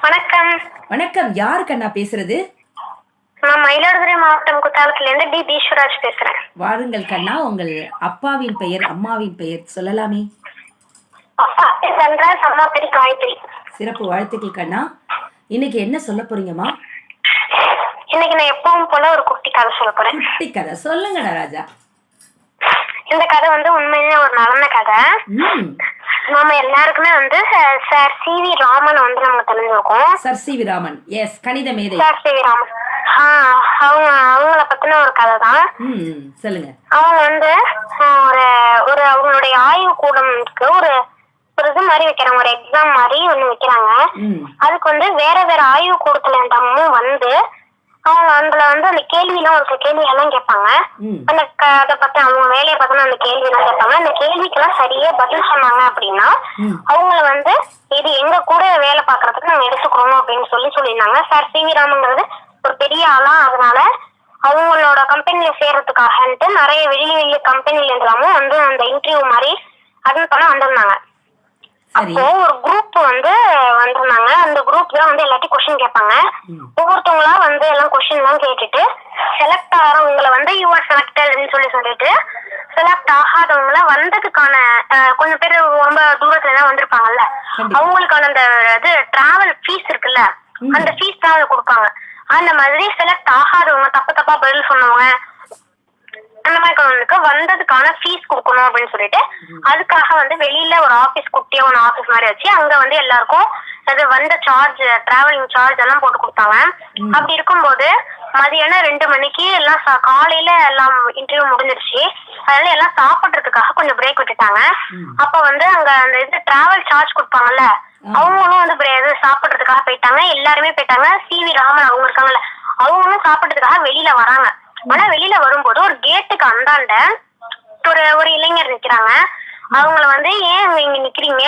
வணக்கம். வணக்கம். யாரு கண்ணா பேசுறது? நான் மயிலாடுதுறை மாவட்டம் குத்தாலத்திலேருந்து டி தீஸ்வராஜ் பேசுறேன். வாருங்கள் கண்ணா. உங்கள் அப்பாவின் பெயர் அம்மாவின் பெயர் சொல்லலாமே. அப்பா பேர் தன்ராஜ் அம்மா பேர் காயத்ரி. சிறப்பு வாழ்த்துக்கள் கண்ணா. இன்னைக்கு என்ன சொல்ல போறீங்கம்மா? இன்னைக்கு நான் எப்பவும் போல ஒரு குட்டி கதை சொல்ல போறேன். குட்டி கதை. சொல்லுங்கடா ராஜா. இந்த கதை வந்து உண்மையிலேயே ஒரு நடந்த கதை. நம்ம எல்லாருக்குமே வந்து சார் சி வி ராமன் வந்து நமக்கு தெரிஞ்சிருக்கும். Sir C V Raman. S கணித மேதை. Sir C V Raman. அவங்க அவங்கள பத்தின ஒரு கதை தான். சொல்லுங்க. அவங்க வந்து ஒரு ஒரு அவங்களுடைய ஆய்வு கூடம்க்கு ஒரு ஒரு இது மாதிரி வைக்கிறாங்க. ஒரு எக்ஸாம் மாதிரி ஒண்ணு வைக்கிறாங்க. அதுக்கு வந்து வேற வேற ஆய்வு கூடத்துல இருந்தவங்களும் வந்து அவங்க அதுல வந்து அந்த கேள்வியெல்லாம் ஒரு சில கேள்வி எல்லாம் கேட்பாங்க அந்த அதை பத்தி அவங்க வேலையை பத்தின அந்த கேள்வி எல்லாம் கேட்பாங்க. அந்த கேள்விக்கெல்லாம் சரியா பதில் சொன்னாங்க அப்படின்னா அவங்கள வந்து இது எங்க கூட வேலை பார்க்கறதுக்கு நாங்க எடுத்துக்கிறோம் அப்படின்னு சொல்லி சொல்லியிருந்தாங்க. சார் சி வி ராமங்கிறது ஒரு பெரிய ஆளா அதனால அவங்களோட கம்பெனில சேர்றதுக்காகன்ட்டு நிறைய வெளிய வெளிய கம்பெனில இருந்தாலும் வந்து அந்த இன்டர்வியூ மாதிரி அட்டன் பண்ண வந்திருந்தாங்க. அப்போ ஒரு குரூப் வந்து வந்திருந்தாங்க. அந்த குரூப் தான் வந்து எல்லாத்தையும் கொஸ்டின் கேட்பாங்க. ஒவ்வொருத்தவங்களா வந்து எல்லாம் கொஸ்டின் எல்லாம் கேட்டுட்டு செலக்ட் ஆகிறவங்கள வந்து யூ ஆர் செலக்டட்னு சொல்லி சொல்லிட்டு செலக்ட் ஆகாதவங்கள வந்ததுக்கான கொஞ்சம் பேர் ரொம்ப தூரத்துல எல்லாம் வந்திருப்பாங்கல்ல. அவங்களுக்கான அந்த இது டிராவல் ஃபீஸ் இருக்குல்ல. அந்த ஃபீஸ் தான் அதை கொடுப்பாங்க. அந்த மாதிரி செலக்ட் ஆகாதவங்க தப்பு தப்பா பதில் சொன்னவங்க அந்த மாதிரி கொண்டவங்களுக்கு வந்ததுக்கான ஃபீஸ் கொடுக்கணும் அப்படின்னு சொல்லிட்டு அதுக்காக வந்து வெளியில ஒரு ஆபீஸ் குட்டியா ஒரு ஆபீஸ் மாதிரி வச்சு அங்க வந்து எல்லாருக்கும் அது வந்த சார்ஜ் டிராவலிங் சார்ஜ் எல்லாம் போட்டு கொடுத்தாங்க. அப்படி இருக்கும்போது மதியானம் ரெண்டு மணிக்கு எல்லாம் காலையில எல்லாம் இன்டர்வியூ முடிஞ்சிருச்சு. அதனால எல்லாம் சாப்பிடுறதுக்காக கொஞ்சம் பிரேக் விட்டுட்டாங்க. அப்ப வந்து அங்க அந்த இது டிராவல் சார்ஜ் கொடுப்பாங்கல்ல. அவங்களும் வந்து இது சாப்பிடுறதுக்காக போயிட்டாங்க. எல்லாருமே போயிட்டாங்க. சி வி ராமன் அவங்க இருக்காங்கல்ல அவங்களும் சாப்பிடுறதுக்காக வெளியில வராங்க. ஆனா வெளியில வரும்போது ஒரு கேட்டுக்கு அந்தாண்ட ஒரு ஒரு இளைஞர் நிக்கிறாங்க. அவங்கள வந்து ஏன் இங்க நிக்கிறீங்க?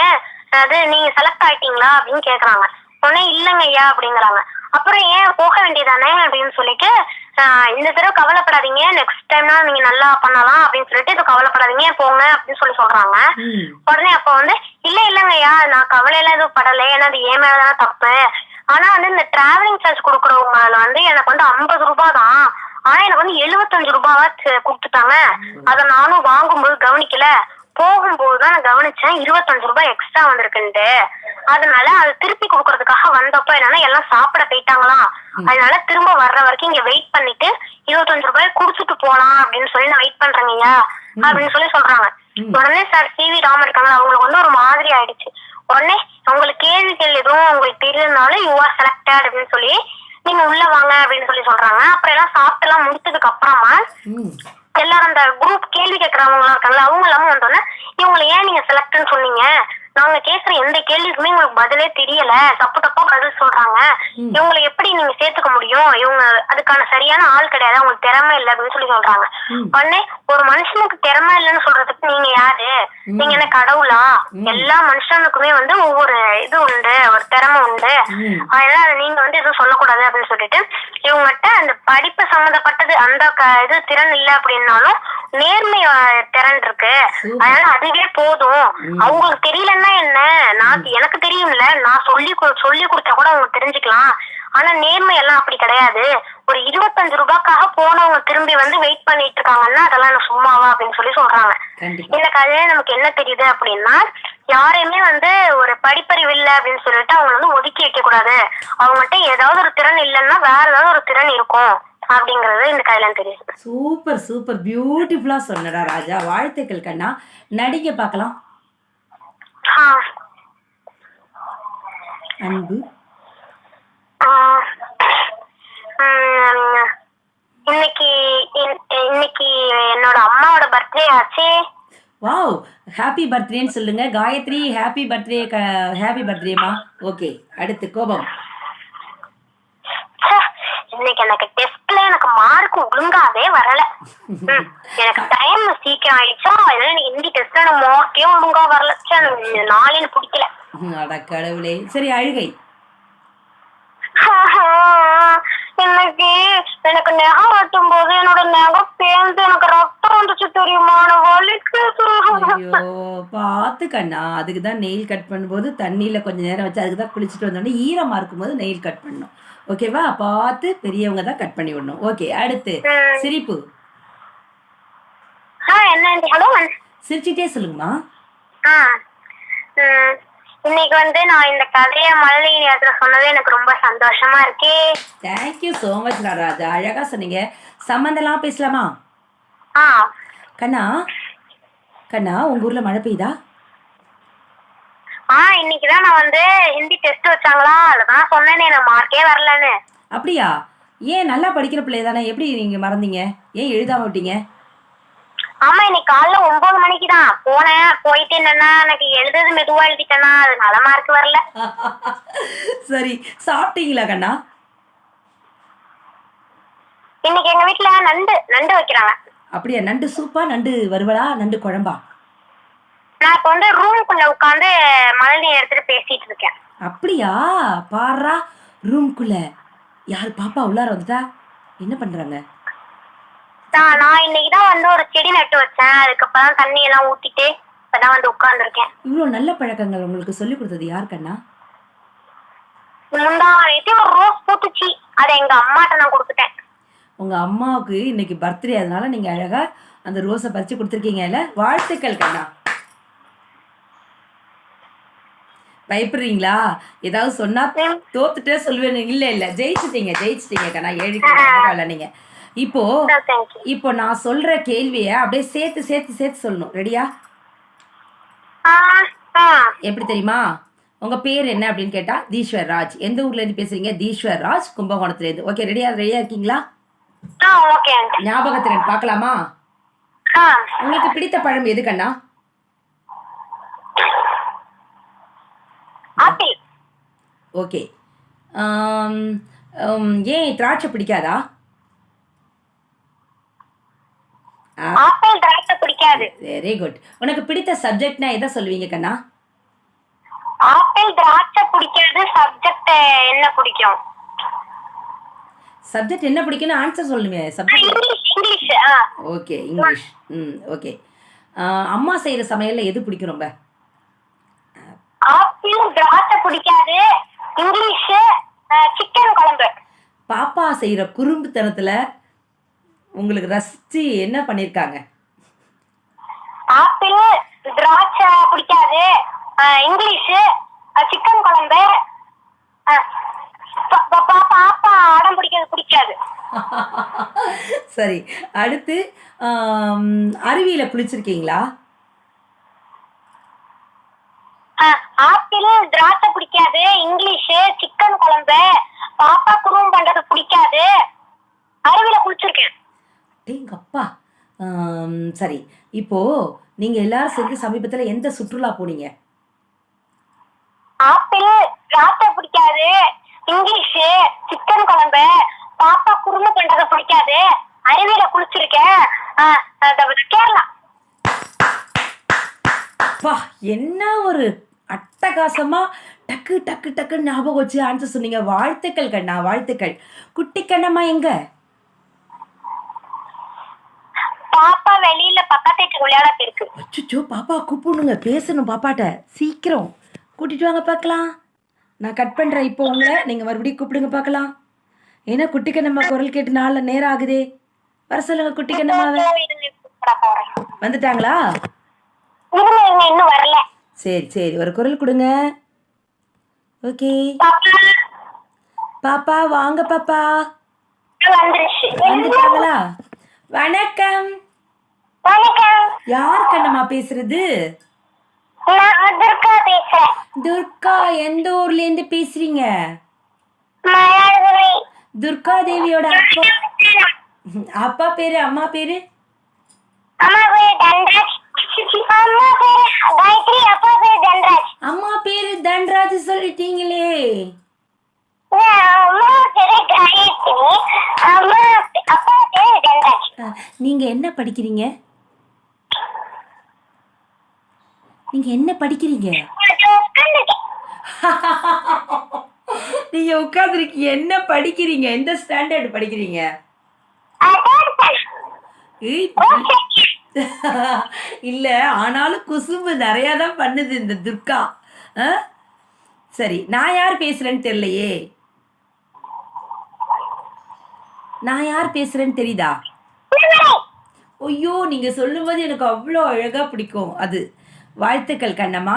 அது நீங்க செலக்ட் ஆயிட்டீங்களா? அப்படின்னு கேக்குறாங்க. உடனே இல்லைங்க ஐயா அப்படிங்கிறாங்க. அப்புறம் ஏன் போக வேண்டியதானே? அப்படின்னு சொல்லிட்டு இந்த தடவை கவலைப்படாதீங்க. நெக்ஸ்ட் டைம்னா நீங்க நல்லா பண்ணலாம் அப்படின்னு சொல்லிட்டு இது கவலைப்படாதீங்க. போங்க அப்படின்னு சொல்லி சொல்றாங்க. உடனே அப்ப வந்து இல்ல இல்லங்கய்யா நான் கவலையெல்லாம் எதுவும் படல. ஏன்னா அது ஏன் மேலதான தப்பு. ஆனா வந்து இந்த டிராவலிங் சார்ஜ் கொடுக்குறவங்க வந்து எனக்கு வந்து ஐம்பது ரூபாய் தான். ஆனா எனக்கு வந்து எழுபத்தஞ்சு ரூபாவா கொடுத்துட்டாங்க. அத நானும் வாங்கும்போது கவனிக்கல. போகும்போது தான் நான் கவனிச்சேன் இருபத்தஞ்சு ரூபாய் எக்ஸ்ட்ரா வந்திருக்குன்ட்டு. அதனால அது திருப்பி கொடுக்கறதுக்காக வந்தப்ப என்னன்னா எல்லாம் சாப்பிட போயிட்டாங்களாம் அதனால திரும்ப வர்ற வரைக்கும் இங்க வெயிட் பண்ணிட்டு இருபத்தஞ்சு ரூபாய் குடுத்துட்டு போலாம் அப்படின்னு சொல்லி நான் வெயிட் பண்றேங்கய்யா அப்படின்னு சொல்லி சொல்றாங்க. உடனே சார் சி வி ராமன் இருக்காங்க அவங்களுக்கு வந்து ஒரு மாதிரி ஆயிடுச்சு. உடனே உங்களுக்கு கேள்விகள் எதுவும் உங்களுக்கு தெரியலனாலும் யூ ஆர் செலக்டட் அப்படின்னு சொல்லி நீங்க உள்ள வாங்க அப்படின்னு சொல்லி சொல்றாங்க. அப்புறம் எல்லாம் சாப்பிட்டு எல்லாம் முடிச்சதுக்கு அப்புறமா எல்லாரும் அந்த குரூப் கேள்வி கேட்கறவங்க இருக்காங்கல்ல அவங்க எல்லாமே வந்தோடனே இவங்களை ஏன் நீங்க செலக்ட்னு சொன்னீங்க? நாங்க கேக்குற எந்த கேள்விக்குமே உங்களுக்கு பதிலே தெரியல தப்பு தப்பா பதில் சொல்றாங்க. இவங்களை எப்படி நீங்க சேர்த்துக்க முடியும் இவங்க அதுக்கான சரியான ஆள் கிடையாது அவங்களுக்கு திறமை இல்லை அப்படின்னு சொல்லி சொல்றாங்க. உடனே ஒரு மனுஷனுக்கு திறமை இல்லைன்னு சொல்றதுக்கு நீங்க யாரு. நீங்க என்ன கடவுளா. எல்லா மனுஷனுக்குமே வந்து ஒவ்வொரு இது உண்டு ஒரு திறமை உண்டு. அதனால நீங்க வந்து எதுவும் சொல்லக்கூடாது அப்படின்னு சொல்லிட்டு இவங்ககிட்ட அந்த படிப்பு சம்மந்தப்பட்டது அந்த இது திறன் இல்ல அப்படின்னாலும் நேர்மை திறன் இருக்கு. அதனால அதுவே போதும். அவங்களுக்கு தெரியலன்னா என்ன? நான் எனக்கு தெரியும்ல. நான் சொல்லி சொல்லி கொடுத்தா கூட அவங்க தெரிஞ்சுக்கலாம். ஆனா நேர்மை எல்லாம் அப்படி கிடையாது. ஒரு இருபத்தஞ்சு ரூபாய்க்காக போனவங்க திரும்பி வந்து வெயிட் பண்ணிட்டு இருக்காங்கன்னா அதெல்லாம் எனக்கு சும்மாவா அப்படின்னு சொல்லி சொல்றாங்க. இந்த கதையில நமக்கு என்ன தெரியுது அப்படின்னா யாரையுமே வந்து ஒரு படிப்பறிவு இல்ல அப்படின்னு சொல்லிட்டு அவங்க வந்து ஒதுக்கி வைக்க கூடாது அவங்ககிட்ட ஏதாவது ஒரு திறன் இல்லைன்னா வேற ஏதாவது ஒரு திறன் இருக்கும். அப்படிங்கறது இந்த கதையில தெரியுது சூப்பர் சூப்பர். பியூட்டிஃபுல்லா சொன்னடா ராஜா. வாழ்த்துக்கள் கண்ணா. நடிக்க பார்க்கலாம். அன்பு. இன்னைக்கு இன்- இன்னைக்கு என்னோட அம்மாவோட பர்த்டே ஆச்சு. வாவ். ஹாப்பி பர்த்டேன்னு சொல்லுங்க. காயத்ரி ஹாப்பி பர்த்டே ஹாப்பி பர்த்டேமா ஓகே அடுத்து கோபம். இன்னைக்கு எனக்கு டெஸ்ட்ல எனக்கு மார்க் ஒழுங்காவே வரல. எனக்கு டைம் சீக்கிரம் ஆயிடுச்சா? அதனால எனக்கு ஹிந்தி டெஸ்ட்ல எனக்கு மார்க்கே ஒழுங்கா வரல. ச்சே, எனக்கு இந்த நாளே எனக்கு பிடிக்கல. அட கடவுளே. சரி அழுகை. இன்னைக்கு எனக்கு நெகம் வெட்டும் போது என்னோட நெகம் பேர்ந்து எனக்கு ரத்தம் வந்துச்சு தெரியுமா? எனக்கு பார்த்து கண்ணா. அதுக்கு தான் நெயில் கட் பண்ணும்போது தண்ணியில் கொஞ்சம் நேரம் வச்சு அதுக்கு தான் குளிச்சுட்டு வந்தோடனே ஈரமாக இருக்கும்போது நெயில் கட் பண்ணணும். ஓகேவா பார்த்து பெரியவங்க தான் கட் பண்ணி விடணும். ஓகே அடுத்து. சிரிப்பு. சிரிச்சிட்டே சொல்லுங்கம்மா. இன்னைக்கு வந்து நான் இந்த கதையை மழலை நேரத்துல சொன்னது எனக்கு ரொம்ப சந்தோஷமா இருக்கே. தேங்க்யூ ஸோ மச் ராஜா அழகாக சொன்னீங்க. சம்மந்தெல்லாம் பேசலாமா? கண்ணா கண்ணா உங்கள் ஊரில் மழை பெய்யுதா? ஆ இன்னைக்கு தான் நான் வந்து ஹிந்தி டெஸ்ட் வச்சாங்களா? அதுதான் சொன்னேனே எனக்கு மார்க்கே வரலன்னு. அப்படியா? ஏன் நல்லா படிக்கிற பிள்ளை தானே எப்படி நீங்கள் மறந்தீங்க? ஏன் எழுதாம விட்டீங்க? ஆமா இன்னைக்கு காலைல ஒன்பது மணிக்கு தான் போனேன் போயிட்டு என்னன்னா எனக்கு எழுதுறது மெதுவா எழுதிட்டேன்னா அதனால மார்க் வரல. சரி சாப்பிட்டீங்களா கண்ணா? இன்னைக்கு எங்க வீட்ல நண்டு நண்டு வைக்கிறாங்க. அப்படியா? நண்டு சூப்பா? நண்டு வறுவலா? நண்டு குழம்பா? நான் இப்ப வந்து ரூமுக்குள்ள உட்காந்து மழை எடுத்துட்டு பேசிட்டு இருக்கேன். அப்படியா? பாரா ரூம்குள்ள யார் பாப்பா உள்ளார வந்துட்டா? என்ன பண்றாங்க? நான் நான் இன்னைக்கு தான் வந்து ஒரு செடி நட்டு வச்சேன். அதுக்கப்புறம் தண்ணி எல்லாம் ஊத்திட்டு இப்பதான் வந்து உட்கார்ந்துருக்கேன். இவ்வளோ நல்ல பழக்கங்கள் உங்களுக்கு சொல்லி கொடுத்தது யார் கண்ணா? முந்தா நேத்து ஒரு ரோஸ் பூத்துச்சு. அதை எங்க அம்மாட்ட நான் கொடுத்துட்டேன். உங்க அம்மாவுக்கு இன்னைக்கு பர்த்டே அதனால நீங்க அழகா அந்த ரோஸை பறிச்சு கொடுத்துருக்கீங்கல்ல வாழ்த்துக்கள் கண்ணா. பயப்படுறீங்களா? ஏதாவது சொன்னா தோத்துட்டே சொல்லுவேன் இல்ல இல்ல. ஜெயிச்சிட்டீங்க ஜெயிச்சிட்டீங்க கண்ணா ஏழிக்கு பரவாயில்ல நீங்க. இப்போ இப்போ நான் சொல்ற கேள்வியை அப்படியே சேர்த்து சேர்த்து சேர்த்து சொல்லணும். ரெடியா எப்படி தெரியுமா? உங்க பேர் என்ன அப்படின்னு கேட்டா தீஸ்வர் ராஜ் எந்த ஊர்ல இருந்து பேசுறீங்க? தீஸ்வர் ராஜ் கும்பகோணத்துல இருந்து. ஓகே ரெடியா ரெடியா இருக்கீங்களா? பார்க்கலாமா? ஆ. உங்களுக்கு பிடித்த பழம் எது கண்ணா ஆப்பிள் ஓகே. ஏன் திராட்சை பிடிக்காதா? ஆப்பிள் திராட்சை பிடிக்காது. வெரி குட் உனக்கு பிடித்த சப்ஜெக்ட்னா எதை சொல்லுவீங்க கண்ணா? ஆப்பிள் திராட்சை பிடிக்காது சப்ஜெக்ட் என்ன பிடிக்கும்? சப்ஜெக்ட் என்ன பிடிக்கும்னு ஆன்சர் சொல்லுங்க subject English okay English. Hmm okay. அம்மா செய்கிற சமையலில் எது பிடிக்கும் ரொம்ப? ஆப்பிள் திராட்சை பிடிக்காது இங்கிலீஷ் சிக்கன் குழம்பு. பாப்பா செய்கிற குறும்புத்தனத்தில் உங்களுக்கு ரசித்து என்ன பண்ணியிருக்காங்க ஆப்பிள் திராட்சை பிடிக்காது இங்கிலீஷ் சிக்கன் குழம்பு. பாப்பா அடம் பிடிக்கிறது பிடிக்காது. சரி அடுத்து அருவியில் குளிச்சிருக்கீங்களா ஆ, ஆப்பிள் திராட்சை பிடிக்காது இங்கிலீஷ் சிக்கன் குழம்பு பாப்பா குருவம் பண்றது பிடிக்காது அருவில குளிச்சிருக்கேன் டேங்க அப்பா ஆம், சரி இப்போ நீங்கள் எல்லாரும் சேர்ந்து சமீபத்தில் எந்த சுற்றுலா போனீங்க? ஆப்பிள் திராட்சை பிடிக்காது இங்கிலீஷ் சிக்கன் குழம்பு பாப்பா குருமை பண்றது பிடிக்காது அருவியில குளிச்சிருக்கேன். கேரளா. அப்பா என்ன ஒரு அட்டகாசமா டக்கு டக்கு டக்குன்னு ஞாபகம் வச்சு ஆன்சர் சொன்னீங்க. வாழ்த்துக்கள் கண்ணா வாழ்த்துக்கள். குட்டி கண்ணம்மா எங்க பாப்பா வெளியில போயிருக்கு அச்சோ பாப்பா கூப்பிடுங்க. பேசணும் பாப்பாட்ட. சீக்கிரம். கூட்டிட்டு வாங்க பார்க்கலாம். நான் கட் பண்றேன் இப்போ உங்களை. நீங்க மறுபடியும் கூப்பிடுங்க பார்க்கலாம். ஏன்னா குட்டி கண்ணம்மா குரல் கேட்டு நாளில் நேரம் ஆகுதே. வர சொல்லுங்க குட்டி போறேன். வந்துட்டாங்களா? இன்னும் வரல. சரி சரி. ஒரு குரல் கொடுங்க. ஓகே. பாப்பா. வாங்க பாப்பா. வந்துட்டாங்களா? வணக்கம். யார் கண்ணம்மா பேசுறது? துர்கா எந்த ஊர்ல இருந்து பேசுறீங்க துர்கா தேவியோட அப்பா அப்பா பேரு அம்மா பேரு? அம்மா பேரு தன்ராஜ். அம்மா பேரு காயத்ரி அப்பா பேரு தன்ராஜ் அம்மா பேரு தன்ராஜ் சொல்லிட்டீங்களே அம்மா பேரு காயத்ரி அம்மா அப்பா பேரு தன்ராஜ் அஹ், நீங்க என்ன படிக்கிறீங்க நீங்க என்ன படிக்கிறீங்க. நீங்க உட்காந்துருக்கீங்க என்ன படிக்கிறீங்க? எந்த ஸ்டாண்டர்ட் படிக்கிறீங்க? ஏய், இல்ல ஆனாலும் குசும்பு நிறைய தான் பண்ணுது இந்த துர்கா. ஆ? சரி நான் யார் பேசுறேன்னு தெரியலையே. நான் யார் பேசுறேன்னு தெரியுதா? ஐயோ நீங்க சொல்லும்போது எனக்கு அவ்வளோ அழகா பிடிக்கும் அது. வாழ்த்துக்கள் கண்ணம்மா.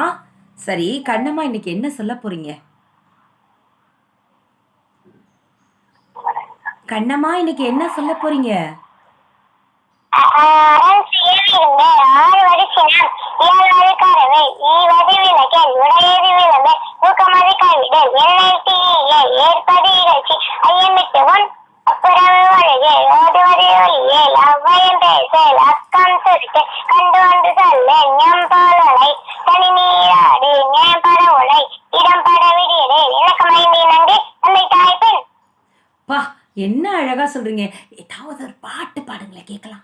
சரி கண்ணம்மா இன்னைக்கு என்ன சொல்ல போறீங்க? கண்ணம்மா இன்னைக்கு என்ன சொல்ல போறீங்க? ஆறு வரிசையாம் இயல்வது கரவை ஈவது விளக்கேன் உடையது விளம்பு ஊக்கமது கைவிடல் என்னை தீயே ஏற்பது இகழ்ச்சி ஐயமிட்டு உன் அப்புறம் ஒழுகே ஓதுவது ஒளியே அவ்வையம் பேசல் அக்கம் சுருட்டு கண்டு வந்து சொல்ல ஞம் பாலலை தனி நீராடு ஞம் பட உலை இடம் பட விடியடு எனக்கு மைந்தி நங்கு தந்தை தாய் பெண் பா என்ன அழகா சொல்றீங்க? ஏதாவது ஒரு பாட்டு பாடுங்களேன் கேட்கலாம்.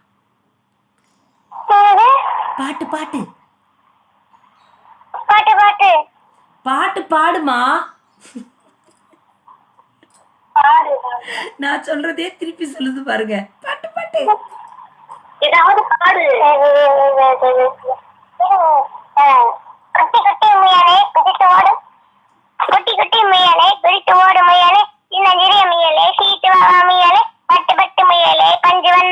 பாட்டு பாட்டு. பாட்டு பாட்டு. பாட்டு பாடுமா? பாடு நான் சொல்றதே திருப்பி சொல்லுது பாருங்க. பாட்டு பாட்டு. ஏதாவது பாடு. குட்டி குட்டி முயலே குதித்து ஓடும் குட்டி குட்டி முயலே குதித்து ஓடும் முயலே. சின்னஞ்சிறிய முயலே சீட்டு வவா முயலே. பட்டு பட்டு முயலே பஞ்சு வண்ண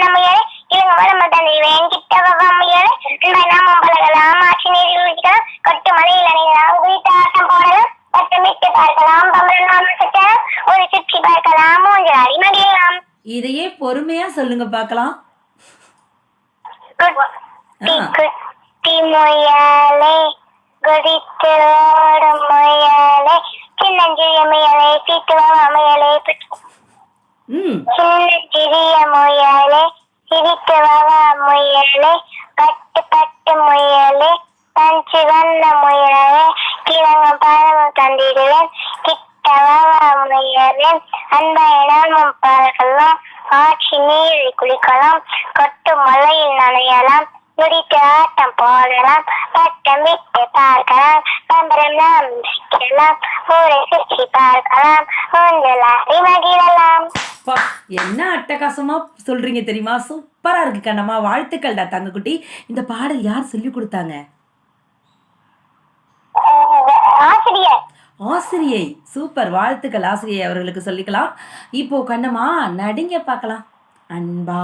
இதையே பொறுமையா சொல்லுங்க பார்க்கலாம். முயலே குதித்து ஓடும் முயலே சின்னஞ்சிறிய முயலே சீட்டுவா முயலே ம். சின்னஞ்சிறிய முயலே சிரித்து வவா முயலே பட்டு பட்டு முயலே பஞ்சு வண்ண முயலே கிழங்க பழமும் தந்திடுவேன் கிட்ட வவா முயலே அன்பை நாமும் பார்க்கலாம். ஆட்சி நீரில் குளிக்கலாம் கொட்டு மலையில் நனையலாம் முடித்து ஆட்டம் போடலாம் பட்டம் விட்டு பார்க்கலாம் பம்பரம் நாம் சிக்கலாம் ஊரை சுற்றி பார்க்கலாம் ஊஞ்சலாடி மகிழலாம். பா என்ன அட்டகாசமா சொல்றீங்க தெரியுமா? சூப்பரா இருக்கு கண்ணம்மா. வாழ்த்துக்கள்டா தங்கக்குட்டி. இந்த பாடல் யார் சொல்லி கொடுத்தாங்க? ஆசிரியர். ஆசிரியை சூப்பர் வாழ்த்துக்கள் ஆசிரியை அவர்களுக்கு சொல்லிக்கலாம். இப்போ கண்ணம்மா நடிங்க பார்க்கலாம். அன்பா.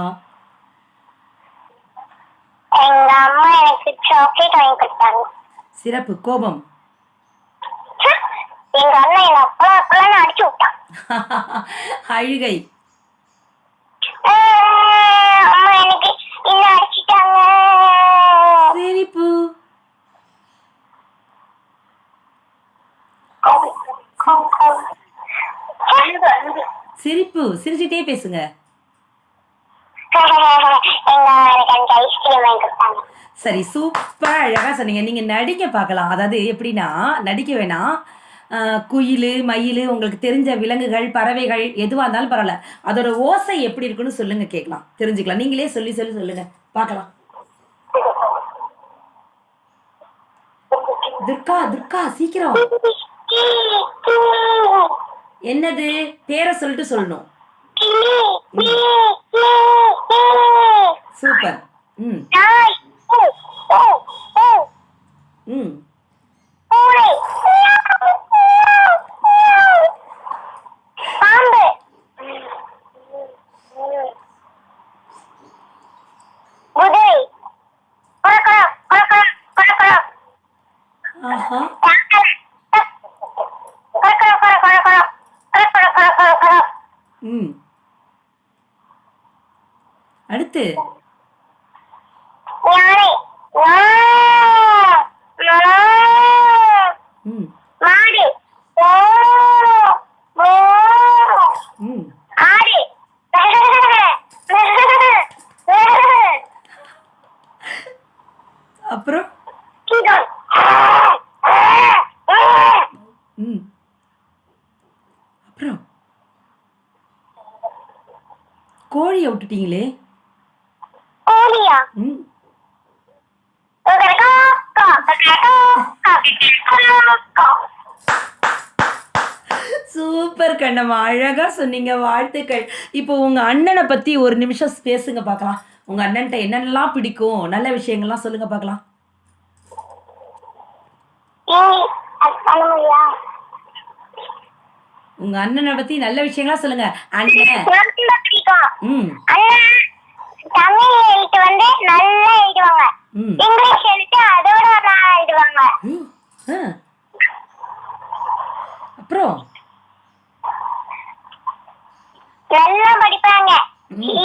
எங்க அம்மா எனக்கு சாக்லேட் வாங்கி கொடுத்தாங்க. சிறப்பு கோபம். ச்சே, எங்க அண்ணன் என்ன அப்பளம் அப்பளம்னு அடிச்சு விட்டான். அழுகை. அம்மா எனக்கு இன்னும் அடிச்சிட்டாங்க? சிரிப்பு சிரிச்சுட்டே பேசுங்க. சரி சூப்பர் அழகா சொன்னீங்க. நீங்க நடிக்க பார்க்கலாம். அதாவது எப்படின்னா நடிக்க வேணாம். ஆஹ், குயில் மயில் உங்களுக்கு தெரிஞ்ச விலங்குகள் பறவைகள் எதுவாக இருந்தாலும் பரவாயில்ல. அதோட ஓசை எப்படி இருக்குன்னு சொல்லுங்க கேட்கலாம். தெரிஞ்சுக்கலாம். நீங்களே சொல்லி சொல்லி சொல்லுங்க. பார்க்கலாம். துர்கா துர்கா சீக்கிரம். என்னது? பேரை சொல்லிட்டு சொல்லணும். சூப்பர். ம். ம். ஆஹா. ஆடு. அப்புறம்? ம். அப்புறம்? கோழியை விட்டுட்டீங்களே? சூப்பர் கண்ணம்மா. அழகா சொன்னீங்க வாழ்த்துக்கள். இப்போ உங்க அண்ணனை பத்தி ஒரு நிமிஷம் பேசுங்க பார்க்கலாம். உங்க அண்ணன்ட்ட என்னென்னலாம் பிடிக்கும்? நல்ல விஷயங்கள்லாம் சொல்லுங்க பார்க்கலாம். முடியா உங்க அண்ணனை பத்தி நல்ல விஷயங்களா சொல்லுங்க. அண்ணன் தமிழ் எழுத்து வந்து நல்லா எழுதுவாங்க. இங்கிலீஷ் எழுத்து அதோட நல்லா எழுதுவாங்க. அப்புறம்? நல்லா படிப்பாங்க.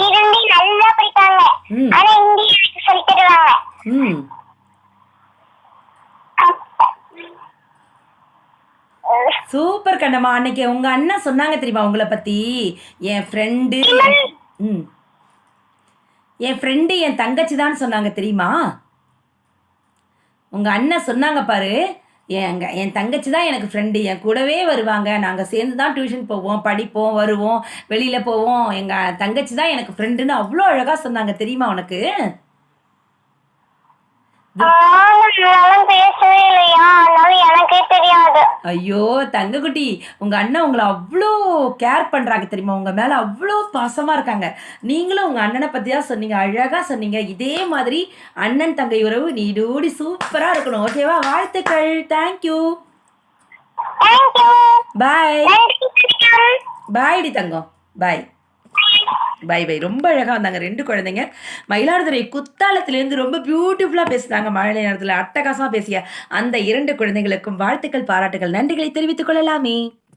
இருந்து நல்லா படிப்பாங்க. ஆனா இங்கிலீஷ் சொல்லி தருவாங்க. சூப்பர் கண்ணம்மா. அன்னைக்கு உங்க அண்ணன் சொன்னாங்க தெரியுமா உங்களை பத்தி? என் ஃப்ரெண்டு ம். என் ஃப்ரெண்டு என் தங்கச்சி தான் சொன்னாங்க தெரியுமா? உங்கள் அண்ணன் சொன்னாங்க பாரு எங்க என் தங்கச்சி தான் எனக்கு ஃப்ரெண்டு என் கூடவே வருவாங்க. நாங்கள் சேர்ந்து தான் டியூஷன் போவோம் படிப்போம் வருவோம் வெளியில் போவோம். எங்கள் தங்கச்சி தான் எனக்கு ஃப்ரெண்டுன்னு அவ்வளோ அழகாக சொன்னாங்க தெரியுமா உனக்கு நானும் பேசவே இல்லையா அதனால எனக்கே தெரியாது ஐயோ தங்கக்குட்டி உங்கள் அண்ணன் உங்களை அவ்வளோ கேர் பண்ணுறாங்க தெரியுமா? உங்கள் மேலே அவ்வளோ பாசமாக இருக்காங்க. நீங்களும் உங்கள் அண்ணனை பற்றி தான் சொன்னீங்க அழகாக சொன்னீங்க. இதே மாதிரி அண்ணன் தங்கை உறவு நீடூடி சூப்பராக இருக்கணும். ஓகேவா வாழ்த்துக்கள். தேங்க்யூ பாய் வணக்கம். பாய்டி தங்கம். பாய் பை பை ரொம்ப அழகாக வந்தாங்க ரெண்டு குழந்தைங்க. மயிலாடுதுறை குத்தாலத்திலேருந்து ரொம்ப பியூட்டிஃபுல்லாக பேசுனாங்க மழை நேரத்தில். அட்டகாசமாக பேசிய அந்த இரண்டு குழந்தைகளுக்கும் வாழ்த்துக்கள் பாராட்டுகள் நன்றிகளை தெரிவித்துக் கொள்ளலாமே.